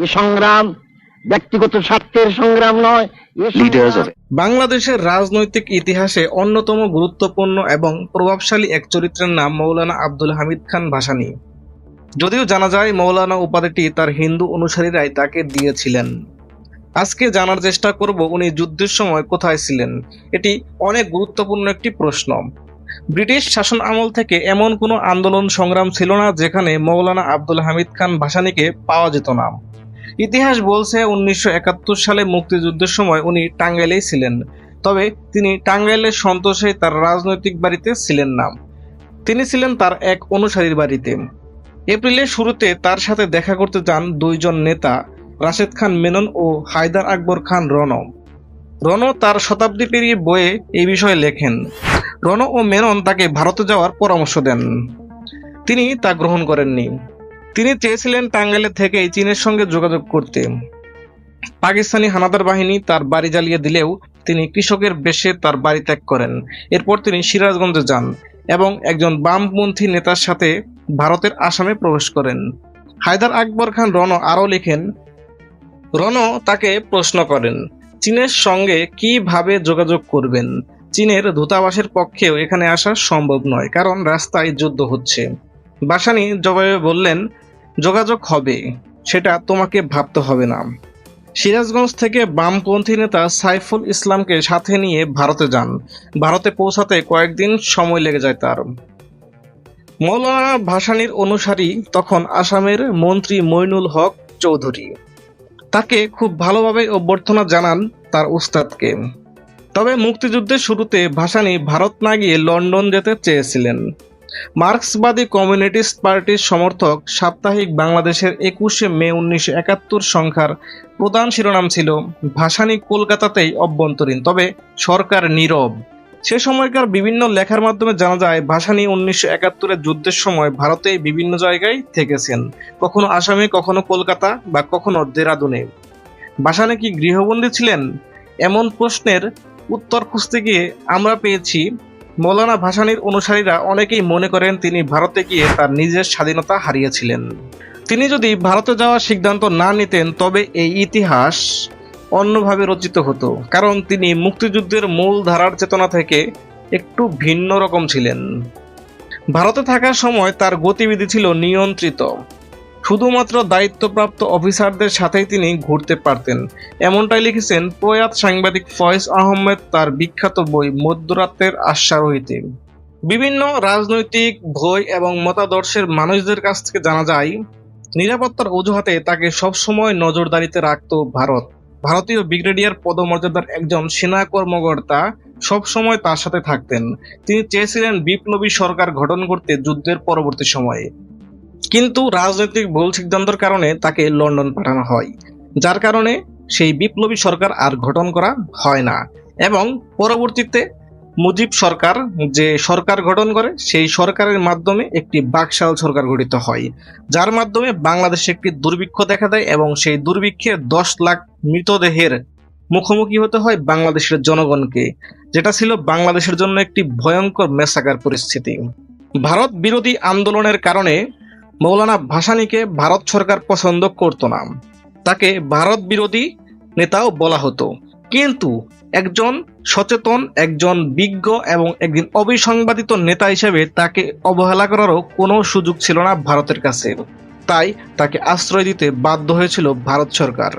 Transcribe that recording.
এ সংগ্রাম ব্যক্তিগত স্বার্থের সংগ্রাম নয় এ leaders of সংগ্রাম বাংলাদেশের রাজনৈতিক ইতিহাসে অন্যতম গুরুত্বপূর্ণ এবং প্রভাবশালী এক চরিত্রের নাম মৌলানা আব্দুল হামিদ খান ভাসানী। যদিও জানা যায় মৌলানা উপাধিটি তার হিন্দু অনুসারীরাই তাকে দিয়েছিলেন। আজকে জানার চেষ্টা করব উনি যুদ্ধের সময় কোথায় ছিলেন। এটি অনেক গুরুত্বপূর্ণ একটি প্রশ্ন। ব্রিটিশ শাসন আমল থেকে এমন কোনো আন্দোলন সংগ্রাম ছিল না যেখানে মৌলানা আব্দুল হামিদ খান ভাসানীকে পাওয়া যেত না। ইতিহাস বলছে উনিশশো একাত্তর সালে মুক্তিযুদ্ধের সময় উনি টাঙ্গাইলেই ছিলেন। তবে তিনি টাঙ্গাইলের সন্তোষে তার রাজনৈতিক বাড়িতে ছিলেন না। তিনি ছিলেন তার এক অনুসারীর বাড়িতে। এপ্রিলের শুরুতে তার সাথে দেখা করতে যান দুইজন নেতা, রাশেদ খান মেনন ও হায়দার আকবর খান রণ রণ তার শতাব্দী পেরিয়ে বইয়ে এই বিষয়ে লেখেন রণ ও মেনন তাকে ভারতে যাওয়ার পরামর্শ দেন। তিনি তা গ্রহণ করেননি। তিনি চেয়েছিলেন টাঙ্গাইলে থেকেই চীনের সঙ্গে যোগাযোগ করতে। পাকিস্তানি হানাদার বাহিনী তার বাড়ি জ্বালিয়ে দিলেও তিনি কৃষকের বেশে তার বাড়ি ত্যাগ করেন। এরপর তিনি সিরাজগঞ্জে যান এবং একজন বামপন্থী নেতার সাথে ভারতের আসামে প্রবেশ করেন। হায়দার আকবর খান রণ আরও লেখেন রণ তাকে প্রশ্ন করেন, চীনের সঙ্গে কীভাবে যোগাযোগ করবেন? চীনের দূতাবাসের পক্ষেও এখানে আসা সম্ভব নয়, কারণ রাস্তায় যুদ্ধ হচ্ছে। বাসানি জবাবে বললেন যোগাযোগ হবে, সেটা তোমাকে ভাবতে হবে না। সিরাজগঞ্জ থেকে বামপন্থী নেতা সাইফুল ইসলামকে সাথে নিয়ে ভারতে যান। ভারতে পৌঁছাতে কয়েকদিন সময় লেগে যায় তার। মৌলানা ভাসানির অনুসারী তখন আসামের মন্ত্রী মইনুল হক চৌধুরী। তাকে খুব ভালোভাবে অভ্যর্থনা জানান তার উস্তাদকে। তবে মুক্তিযুদ্ধের শুরুতে ভাসানী ভারত না গিয়ে লন্ডন যেতে চেয়েছিলেন। মার্ক্সবাদী কমিউনিস্ট পার্টির সমর্থক সাপ্তাহিক বাংলাদেশের একুশে মে উনিশশো একাত্তর সংখ্যার প্রধান শিরোনাম ছিল, ভাসানী কলকাতাতেই অভ্যন্তরীণ তবে সরকার নীরব। সে সময়কার বিভিন্ন লেখার মাধ্যমে জানা যায়, ভাসানী উনিশশো একাত্তরের যুদ্ধের সময় ভারতে বিভিন্ন জায়গায় থেকেছেন, কখনো আসামে, কখনো কলকাতা বা কখনো দেরাদুনে। ভাসানী কি গৃহবন্দী ছিলেন? এমন প্রশ্নের উত্তর খুঁজতে গিয়ে আমরা পেয়েছি মৌলানা ভাসানীর অনুসারীরা অনেকেই মনে করেন তিনি ভারতে গিয়ে তার নিজের স্বাধীনতা হারিয়েছিলেন। তিনি যদি ভারতে যাওয়ার সিদ্ধান্ত না নিতেন, তবে এই ইতিহাস অন্যভাবে রচিত হতো, কারণ তিনি মুক্তিযুদ্ধের মূল ধারার চেতনা থেকে একটু ভিন্ন রকম ছিলেন। ভারতে থাকার সময় তার গতিবিধি ছিল নিয়ন্ত্রিত। শুধুমাত্র দায়িত্বপ্রাপ্ত অফিসারদের সাথেই তিনি ঘুরতে পারতেন। এমনটাই লিখেছেন প্রয়াত সাংবাদিক ফয়েজ আহমেদ তার বিখ্যাত বই মধ্যরাতের আশ্বারোহিতে। বিভিন্ন রাজনৈতিক বই এবং মতাদর্শের মানুষদের কাছ থেকে জানা যায়, নিরাপত্তার অজুহাতে তাকে সবসময় নজরদারিতে রাখত ভারত। ভারতীয় ব্রিগেডিয়ার পদমর্যাদার একজন সেনা কর্মকর্তা সবসময় তার সাথে থাকতেন। তিনি চেয়েছিলেন বিপ্লবী সরকার গঠন করতে যুদ্ধের পরবর্তী সময়ে। কিন্তু রাজনৈতিক ভুল সিদ্ধান্তের কারণে তাকে লন্ডন পাঠানো হয়, যার কারণে সেই বিপ্লবী সরকার আর গঠন করা হয় না। এবং পরবর্তীতে মুজিব সরকার যে সরকার গঠন করে, সেই সরকারের মাধ্যমে একটি বাকশাল সরকার গঠিত হয়, যার মাধ্যমে বাংলাদেশে একটি দুর্ভিক্ষ দেখা দেয় এবং সেই দুর্ভিক্ষে দশ লাখ মৃতদেহের মুখোমুখি হতে হয় বাংলাদেশের জনগণকে, যেটা ছিল বাংলাদেশের জন্য একটি ভয়ঙ্কর মেসাকার পরিস্থিতি। ভারত বিরোধী আন্দোলনের কারণে মৌলানা ভাসানীকে ভারত সরকার পছন্দ করত না। তাকে ভারত বিরোধী নেতাও বলা হতো। কিন্তু একজন সচেতন, একজন বিজ্ঞ এবং একদিন অবিসংবাদিত নেতা হিসেবে তাকে অবহেলা করারও কোনো সুযোগ ছিল না ভারতের কাছে। তাই তাকে আশ্রয় দিতে বাধ্য হয়েছিল ভারত সরকার।